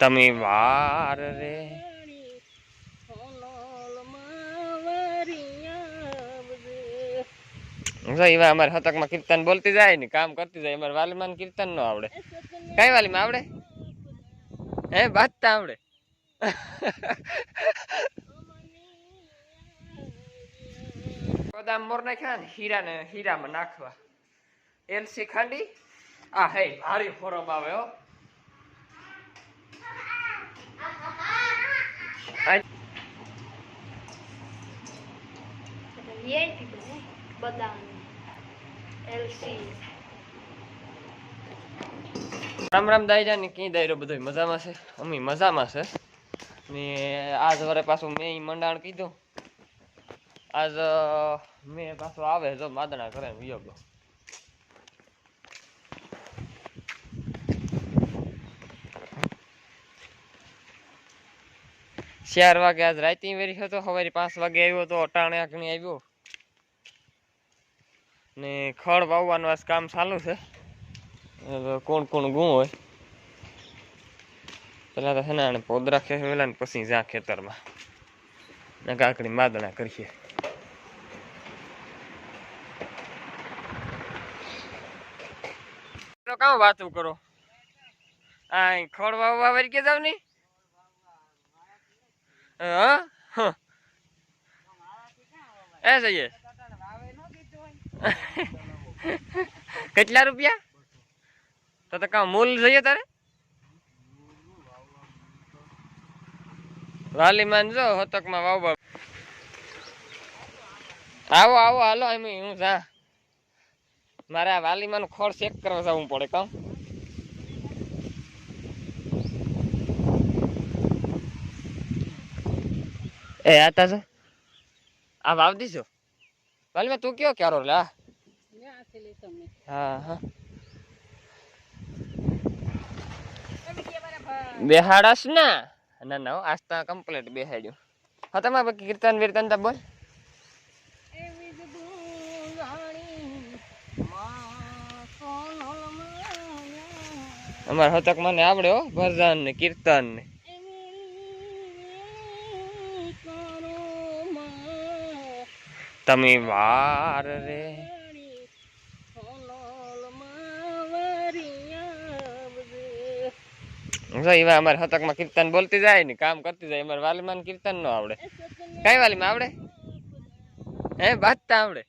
તમે વાર રે. એવા અમારે હતકમાં કીર્તન બોલતી જાય ને, કામ કરતી જાય, અમારે વાલીમાં કીર્તન નો આવડે. કઈ વાલીમાં આવડે? હે બાજતા આવડે. બદામ મોર નાખ્યા ને હીરા ને હીરામાં નાખવા. એલસી ખાંડી? આ હે, ભારી ફોરમ આવે હો આ બદામ એલસી રામ રામ દાયજા ને કી દાયરો બધો મજામાં છે? અમી મજામાં છે. ને આજ વરે પાછું મેં મંડાણ કીધું. આજ મેં પાછો આવે જો માદણા કરે ને વિયો ચાર વાગે આજ રાતે વેરી હતો. સવારે પાંચ વાગે આવ્યો તો અટાણે આગણી આવ્યો ને ખડ વાવવાનું આ કામ ચાલુ છે. કોણ કોણ ગું હોય? પેલા તો છે ને આને પોદરા ખેવેલા ને પછી જા ખેતરમાં. ને કાકડી માદણા કરીએ. કામ વાતું કરો? આ ખડ વાવવા કે જાવ એ જઈએ. કેટલા રૂપિયા? તો તો કાં મૂલ જોઈએ તારે? વાલીમાન જો હતકમાં વાવવા આવો આવો, હાલો એમ હું જા. મારે આ વાલીમાનું ખોળ ચેક કરવા જવું પડે કામ એ આતા છો આ વાવ દીશો વાલીમાં તું કયો ક્યારો લા? હા હા. બેહાડસ ના? ના ના આજ તો કમ્પ્લીટ બેહાડ્યું. હા તમારે બાકી કીર્તન વીર્તન તા બોલ. અમારે હતક મને આવડે હો ભજન ને કીર્તન ને. તમે વાર રે. એવા અમારે હતકમાં કીર્તન બોલતી જાય ને કામ કરતી જાય અમારે વાલીમાં કીર્તન નો આવડે. કઈ વાલીમાં આવડે? હે બાજતા આવડે.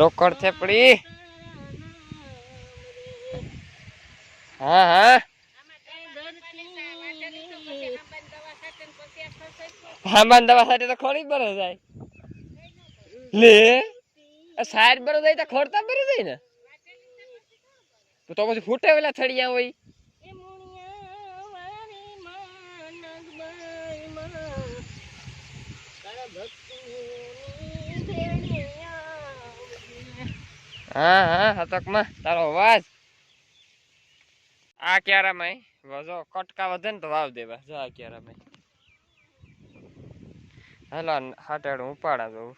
રોકડ થેપડી હા હા. હામાન દવા સાથે તો ખોરી બરો જાય લે સાઈડ બરો જાય તો ખોરતા બરો જાય ને. તો પછી ફૂટે વેલા થડિયા હોય. હા હા, હતકમાં. તારો અવાજ. આ ક્યારામાં વજો કટકા વધે ને તો વાવ દેવા. જો આ ક્યારામાં હેલો હાટાડું ઉપાડા જવું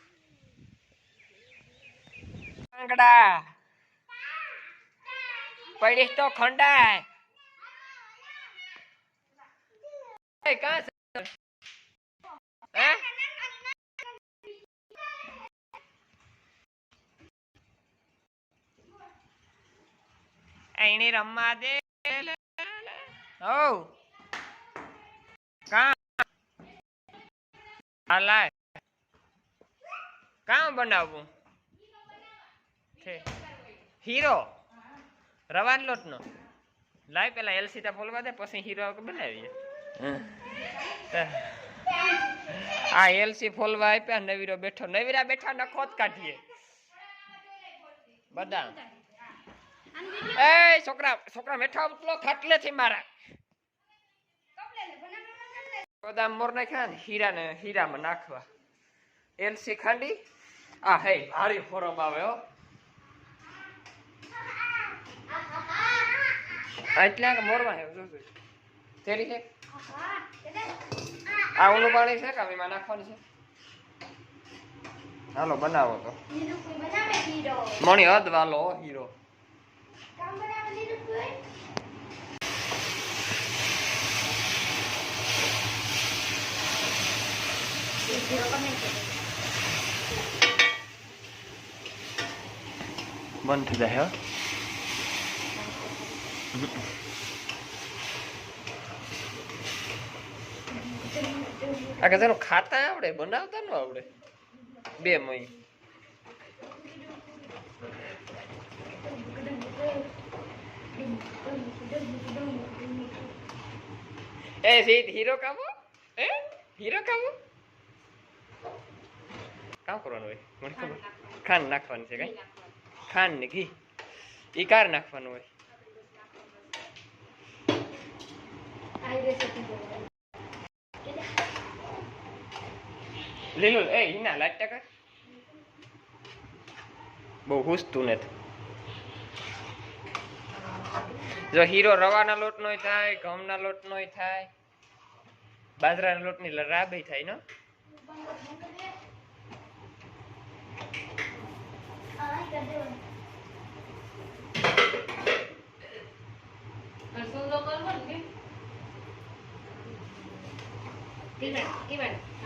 આંગડા પડીશ તો ખંડાય. એની રમવા દે. હીરો. રવાન લોટનો. લાય પેલા એલસીતા ફોલવા દે, પછી હીરો બનાવીએ. આ એલસી ફોલવા આપ્યા, નવીરો બેઠો, નવીરા બેઠા નખોત કાઢીએ. બદામ. એ છોકરા છોકરા મેઠા ઉતલો ખાટલેથી મારા. બદામ મોર નાખ્યા ને હીરા ને હીરામાં નાખવા. એલસી ખાંડી. આ હે ભારી ફોરમ આવે હો. એટલા મોરમાં હે. તેરી છે આ ઓલું પાણી છે કે આમાં નાખવાની છે? હાલો બનાવો તો. મણી હદ વાલો હીરો કામ બનાવે લીલું કોઈ હીરો કમે છે બંધ થઈ જાય આ કે ખાતા આવડે બનાવતા ન આવડે? બે મહી. એ સીટ હીરો કામો? એ, હીરો કામો? કામ કરવાનું હોય? મને ખબર. ખાંડ નાખવાની છે કઈ? ખાંડ ને ઘી. ઈ કાર નાખવાનું હોય? લીલું, એ હિના લાઈટ ટકા બહુ હુસતું નથી. જો હીરો રવાના લોટ નો થાય ઘઉંના લોટ નોય થાય બાજરાના લોટની રાબે થાય ને?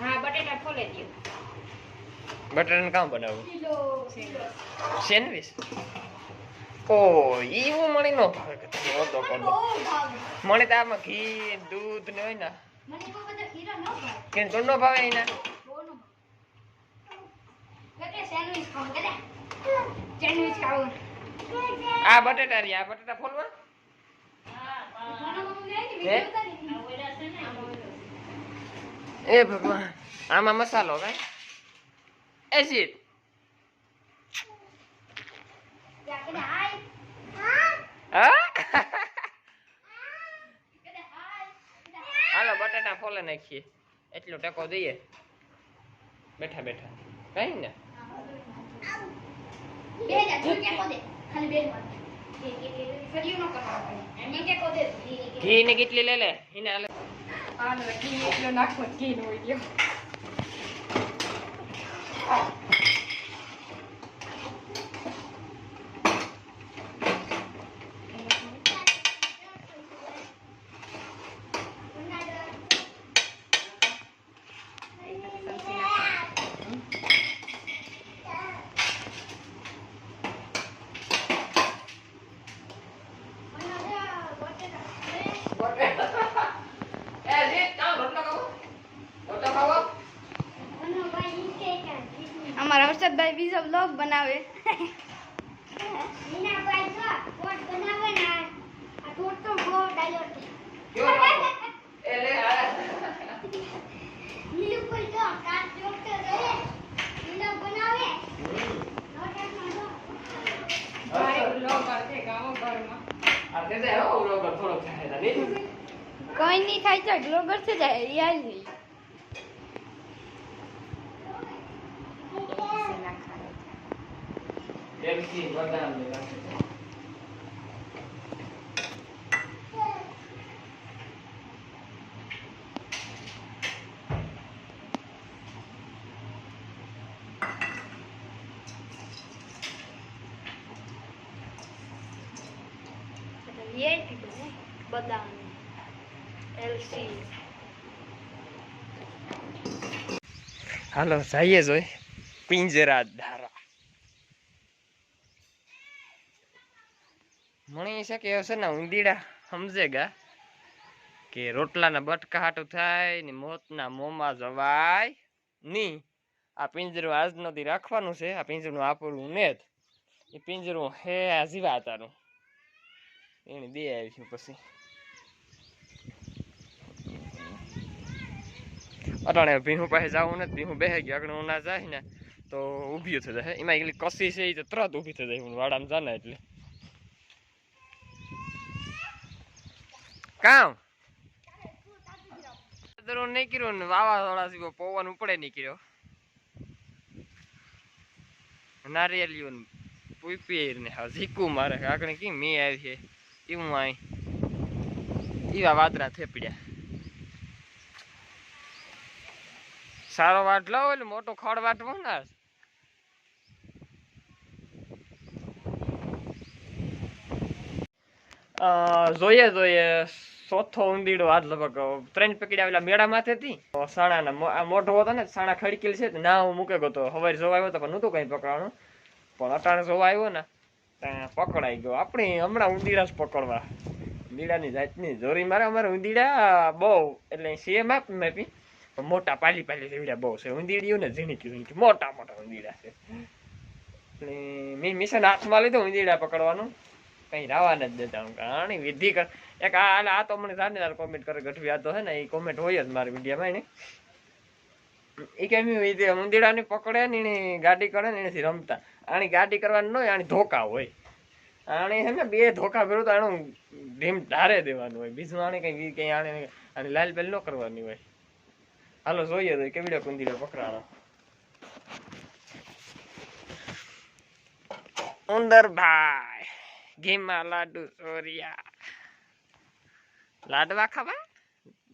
હા બટેટા કામ બનાવવું સેન્ડવિચ? ઓ ઈ હું મણી નો ભાવે કે તમે ઓર્ડર કરી. દો મને તો આમાં ઘી દૂધ ને હોય ને મને કે તો નો ભાવે એના? બહુ ન ભાવે સેન્ડવિચ ખાવું કે સેન્ડવિચ ખાવું. આ બટેટા રી આ બટેટા ફોલવા? હે? એ ભગવાન આમાં મસાલો કઈ એસિડ હા હાલો બટાટા ફોલે નાખીએ. એટલો ટેકો દઈએ. બેઠા બેઠા. કઈ ને? ઘી ને કેટલી લે લે? એને હાલે. એ જી કામ રોટલો ખાવો રોટલો ખાવો હર્ષદભાઈ બીજો બ્લોગ બનાવે. કેવો લાગો? એ લે આ આ તે તે હો ઓલો પર થોડો થાય તા નહીં? કઈ નહીં થાય તો બ્લોગર છે જાય રિયાલ નહીં. એમસી બદામ ને નાખે છે. વીઆઈપી બદામ એલસી હાલો જઈએ જોઈ પિંજરા ધારા મણી છે કે હશે ને સમજે સમજેગા કે રોટલાના બટકા થાય ને મોતના મોંમાં જવાય નહીં આ પિંજરું આજ નથી રાખવાનું છે. આ પિંજરું આપણું ને જ. એ પિંજરું હે આ જીવાતાનું. એને દે આવીશું પછી. અટાણે ભીહું પાસે જવું નથી. ભીહું બેહી ગયું. આગળ ના જાય ને, તો ઊભી થઈ જાય. એમાં એટલી કસી છે એ તો તરત ઊભી થઈ જાય. વાડામાં જાને એટલે. કામ? દરો નહીં કર્યો ને વાવાઝોડા થી પવન ઉપડે નહીં કર્યો નારિયેલિયો ને પૂપીર ને હા મારે. આગળ કી મી આવી છે? એવું આય? એવા વાદરા થેપડ્યા. સારો વાટ લાવો એટલે મોટો ખડ વાટ ને જોઈએ જોઈએ. ચોથો ઊંધીડો આજ લગભગ ત્રણ પકડી આવેલા મેળામાંથી હતી સાણાના મોઢો હતો ને, સાણા ખડકેલ છે ના હું મૂકે ગયો તો. હવારે જોવા આવ્યો તો પણ નહોતું કઈ પકડવાનું. પણ અટાણે જોવા આવ્યો ને, ત્યાં પકડાઈ ગયો. આપણે હમણાં ઊંધીડા જ પકડવા. ઊંધીડાની જાતની જોરી મારે, અમારે ઊંધીડા બહુ, એટલે સેમ આપ મેં પણ મોટા પાલી પાલી જેવડા બહુ છે. ઊંધીડીયું ને ઝીણીકી ઝીણીકી. મોટા મોટા ઊંધીડા છે. એટલે મેં મિશન હાથમાં લીધું ઊંધીડા પકડવાનું. કઈ રાવાને જ દેતા હું ઘણી વિધિ કર એક આ તો મને તાર કોમેન્ટ કરે ગઠવી આ હે ને એ કોમેન્ટ હોય જ મારી વિડીયામાં એને એ કેમ વિધિ? ઊંધીડાને પકડે ને એની ગાડી કરે ને એનાથી રમતા. આની ગાડી કરવાની ન હોય, આની ધોકા હોય. આણે હે ને બે ધોકા ભેરું તો આનું ધીમ ધારે દેવાનું હોય. બીજું આને કઈ કઈ આને આની લાલ પેલ ન કરવાની હોય. હાલો, જોઈએ તો કેવડો કુંદીડે પકડાણો. ઉંદરભાઈ ઘીમાં લાડુ, ચોરિયા. લાડવા ખાવા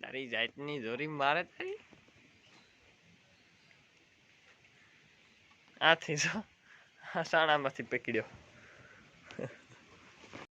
તારી જાતની જોરી મારે તારી. આથી જો સાણા સાણામાંથી પકડ્યો.